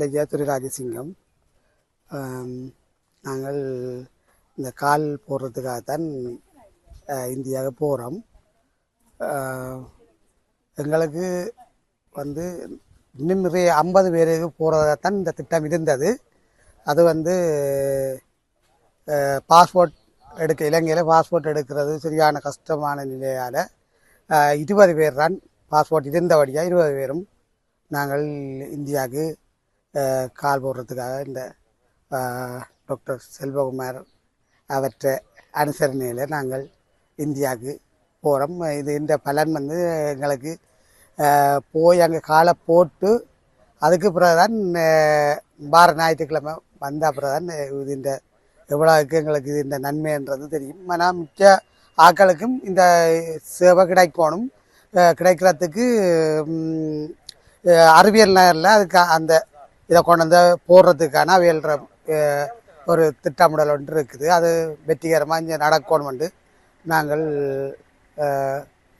செல்லையா திரு ராஜசிங்கம் நாங்கள் இந்த கால் போடுறதுக்காகத்தான் தான் இந்தியாவுக்கு போகிறோம் எங்களுக்கு வந்து இன்னும் நிறைய ஐம்பது பேருக்கு போகிறதாகத்தான் இந்த திட்டம் இருந்தது. அது வந்து பாஸ்போர்ட் எடுக்க இலங்கையில் பாஸ்போர்ட் எடுக்கிறது சரியான கஷ்டமான நிலையால் இருபது பேர் தான் பாஸ்போர்ட் இருந்தபடியாக இருபது பேரும் நாங்கள் இந்தியாவுக்கு கால் போடுறதுக்காக இந்த டாக்டர் செல்வகுமார் அவற்றை அனுசரணையில் நாங்கள் இந்தியாவுக்கு போகிறோம் இது இந்த பலன் வந்து எங்களுக்கு போய் அங்கே காலை போட்டு அதுக்கு பிறகுதான் வார ஞாயிற்றுக்கிழமை வந்த பிறகுதான் இது இந்த எவ்வளோக்கு எங்களுக்கு இது இந்த நன்மைன்றது தெரியும். ஆனால் மிச்ச ஆட்களுக்கும் இந்த சேவை கிடைக்கணும். கிடைக்கிறதுக்கு அறிவியல் நகரில் அதுக்கு அந்த இதை கொண்டு வந்து போடுறதுக்கான அவியல் அஹ், ஒரு திட்டமிடல் ஒன்று இருக்குது. அது வெற்றிகரமாக இங்கே நடக்கணுமெண்டு நாங்கள்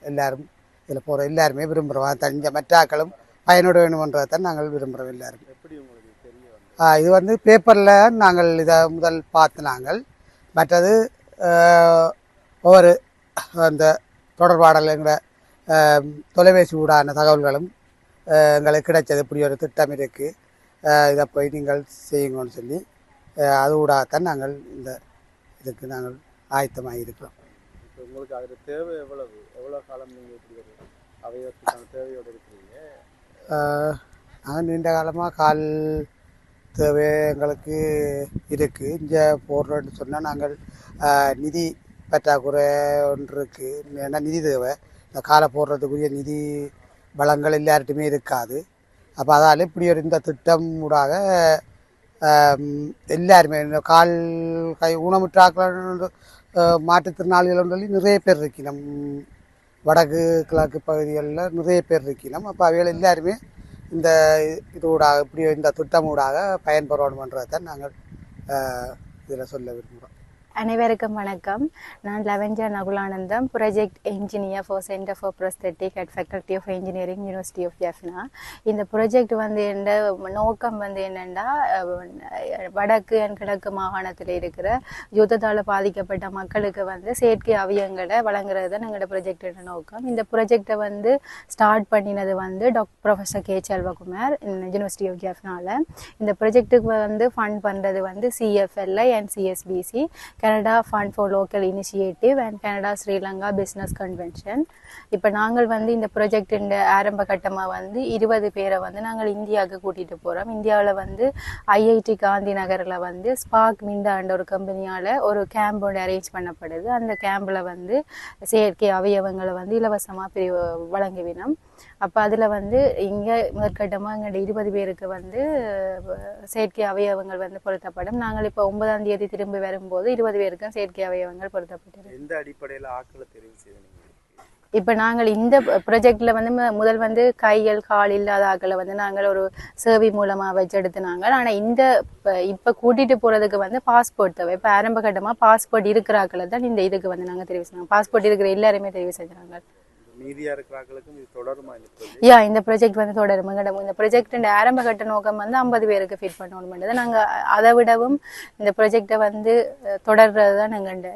எல்லாரும் இதில் போகிற எல்லாருமே விரும்புகிறோம் தஞ்ச மற்ற ஆக்களும் பயனுட வேணுமன்றதை தான் நாங்கள் விரும்புகிறோம் எல்லாரும். இது வந்து பேப்பரில் நாங்கள் இதை முதல் பார்த்து நாங்கள் மற்றது ஒவ்வொரு அந்த தொடர்பாடலுங்கிற அஹ், தொலைபேசி ஊடான தகவல்களும் எங்களுக்கு கிடைச்சது. இப்படி ஒரு திட்டம் இருக்குது இதை போய் நீங்கள் செய்யுங்கன்னு சொல்லி அது ஊடாகத்தான் நாங்கள் இந்த இதுக்கு நாங்கள் ஆயத்தமாக இருக்கிறோம். உங்களுக்கு அதில் தேவை எவ்வளவு? எவ்வளோ காலம் நீங்கள் இப்படி அவயவத்துக்கான தேவையோடு இருக்கிறீங்க? நாங்கள் நீண்ட காலமாக கால் தேவை எங்களுக்கு இருக்குது இங்கே போடுறோன்னு சொன்னால் நாங்கள் நிதி பற்றாக்குறை ஒன்று இருக்குது ஏன்னா நிதி தேவை. இந்த காலை போடுறதுக்குரிய நிதி வளங்கள் எல்லார்ட்டுமே இருக்காது. அப்போ அதால் இப்படி ஒரு இந்த திட்டம் ஊடாக எல்லாருமே இந்த கால் கை ஊனமுற்றாக்கள் மாற்றுத்திறனாளிகள் சொல்லி நிறைய பேர் இருக்கணும் வடக்கு கிழக்கு பகுதிகளில் நிறைய பேர் இருக்கணும் அப்போ அவைகள் எல்லாருமே இந்த இது ஊடாக இப்படி இந்த திட்டம் ஊடாக பயன்பெறணுன்றதை நாங்கள் இதில் சொல்ல விரும்புகிறோம் அனைவருக்கும் வணக்கம். நான் லெவன்ஜா Nakulanandam project engineer for centre for prosthetic at faculty of engineering university of Jaffna இந்த ப்ராஜெக்ட் வந்து என்ன நோக்கம் வந்து என்னென்னா வடக்கு அண்ட் கிழக்கு மாகாணத்தில் இருக்கிற யுத்தத்தால் பாதிக்கப்பட்ட மக்களுக்கு வந்து செயற்கை அவயங்களை வழங்குறது தான் எங்களோட ப்ரொஜெக்டோட நோக்கம். இந்த ப்ரொஜெக்டை வந்து ஸ்டார்ட் பண்ணினது வந்து doctor professor K Selvakumar university of ஜெஃப்னால இந்த ப்ராஜெக்ட்டுக்கு வந்து ஃபண்ட் பண்ணுறது வந்து CFLI and CSPC Canada fund for local initiative and Canada Sri Lanka business convention இப்போ நாங்கள் வந்து இந்த ப்ரொஜெக்டின் ஆரம்ப கட்டமாக வந்து இருபது பேரை வந்து நாங்கள் இந்தியாவுக்கு கூட்டிகிட்டு போகிறோம் இந்தியாவில் வந்து ஐஐடி காந்தி நகரில் வந்து ஸ்பார்க் மிண்டான்ற ஒரு கம்பெனியால் ஒரு கேம்ப் ஒன்று அரேஞ்ச் பண்ணப்படுது. அந்த கேம்பில் வந்து செயற்கை அவயவங்களை வந்து இலவசமாக பிரிவு வழங்குவினோம். அப்போ அதில் வந்து இங்கே முதற்கட்டமாக எங்களோட இருபது பேருக்கு வந்து செயற்கை அவயவங்கள் வந்து பொருத்தப்படும். நாங்கள் இப்போ ஒன்பதாம் தேதி திரும்பி வரும்போது இருபது பேருக்கும் செயற்கை அவயவங்கள் பொருத்தப்பட்டிருக்கு. எந்த அடிப்படையில் ஆட்களை தெரிவு செய்து நீங்கள் இப்போ நாங்கள் இந்த ப்ரொஜெக்டில் வந்து முதல் வந்து கைகள் கால் இல்லாத ஆக்களை வந்து நாங்கள் ஒரு சேவை மூலமாக வச்செடுத்து நாங்கள். ஆனால் இந்த இப்போ கூட்டிகிட்டு போகிறதுக்கு வந்து பாஸ்போர்ட் தேவை. இப்போ ஆரம்ப கட்டமாக பாஸ்போர்ட் இருக்கிற ஆக்களை தான் இந்த இதுக்கு வந்து நாங்கள் தெரிவு செஞ்சோம் பாஸ்போர்ட் இருக்கிற எல்லாருமே தெரிவு செஞ்சாங்க மீதியாக இருக்கிற ஆட்களுக்கும் இது தொடருமா? யா இந்த ப்ராஜெக்ட் வந்து தொடரும் எங்கட இந்த ப்ராஜெக்ட் ஆரம்ப கட்ட நோக்கம் வந்து ஐம்பது பேருக்கு ஃபிட் பண்ணணும்ன்றது நாங்கள் அதை விடவும் இந்த ப்ராஜெக்டை வந்து தொடர்றது தான் எங்கள்ட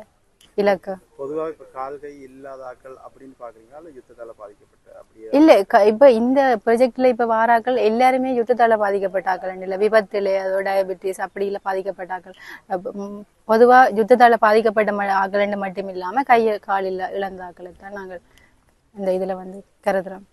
இலக்கு. பொதுவாக இப்போ கால் கை இல்லாத ஆட்கள் அப்படின்னு பார்க்குறீங்களா இல்லை யுத்தத்தால் பாதிக்கப்பட்ட அப்படியே? இல்ல இப்ப இந்த ப்ரொஜெக்ட்ல இப்ப வாராக்கள் எல்லாருமே யுத்தத்தால பாதிக்கப்பட்டாக்கள் இல்ல. விபத்துல அதோ டயபெட்டிஸ் அப்படி இல்ல பாதிக்கப்பட்டாக்கள் பொதுவா யுத்தத்தால பாதிக்கப்பட்ட ஆக்கள் மட்டும் இல்லாம கைய கால் இல்ல இழந்த ஆக்களை தான் நாங்கள் இந்த இதில் வந்து கருதுகிறோம்